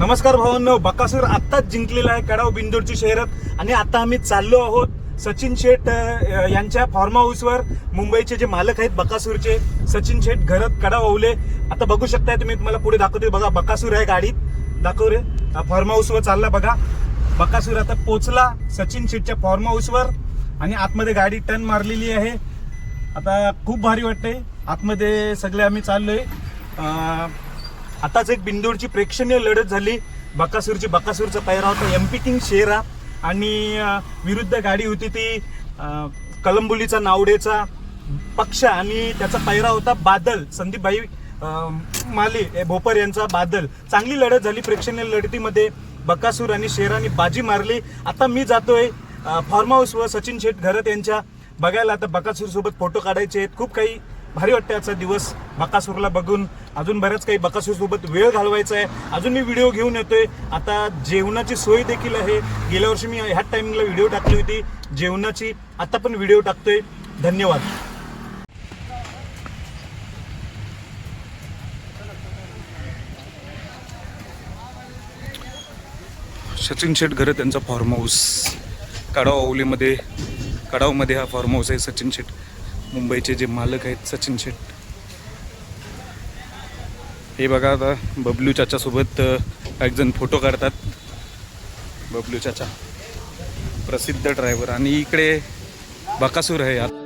नमस्कार भावांनो बकासूर आत्ताच जिंकलेला आहे कडाव बिंदूरची शहरात आणि आता आम्ही चाललो आहोत सचिन शेठ यांच्या फार्म हाऊसवर मुंबईचे जे मालक आहेत बकासूरचे सचिन शेठ घरात कडाव ओवले. आता बघू शकताय तुम्ही तुम्हाला पुढे दाखवते बघा बकासूर आहे गाडीत. दाखव रे. फार्म हाऊसवर चालला बघा. बकासूर आता पोचला सचिन शेठच्या फार्म हाऊसवर आणि आतमध्ये गाडी टर्न मारलेली आहे. आता खूप भारी वाटतंय. आतमध्ये सगळे आम्ही चाललोय. आताच एक बिंदूरची प्रेक्षणीय लढत झाली. बकासूरची बकासूरचा पैरा होता. एमपी किंग शेरा आणि विरुद्ध गाडी होती ती कलंबुलीचा नावडेचा पक्ष आणि त्याचा पैरा होता बादल. संदीपभाई माली माले भोपर यांचा बादल. चांगली लढत झाली प्रेक्षणीय लढतीमध्ये. बकासूर आणि शेराने बाजी मारली. आता मी जातोय फार्म हाऊस व सचिन शेठ घरत यांच्या. बघायला आता बकासूर सोबत फोटो काढायचे आहेत. खूप काही भारी वाटते आजचा दिवस. बकासूरला बघून अजून बऱ्याच काही बकासूरसोबत वेळ घालवायचा आहे. अजून मी व्हिडिओ घेऊन येतोय. आता जेवणाची सोय देखील आहे. गेल्या वर्षी मी ह्याच टायमिंगला व्हिडिओ टाकली होती. जेवणाची आता पण व्हिडिओ टाकतोय. धन्यवाद. सचिन शेट घर त्यांचा फार्म हाऊस कडाव ओलीमध्ये कडावमध्ये हा फार्म हाऊस आहे सचिन शेट. मुंबईचे जे मालक आहेत सचिन शेट. हे बघा आता बबलू चाचासोबत एकजण फोटो काढतात. बबलू चाचा प्रसिद्ध ड्रायव्हर आणि इकडे बकासूर आहे यात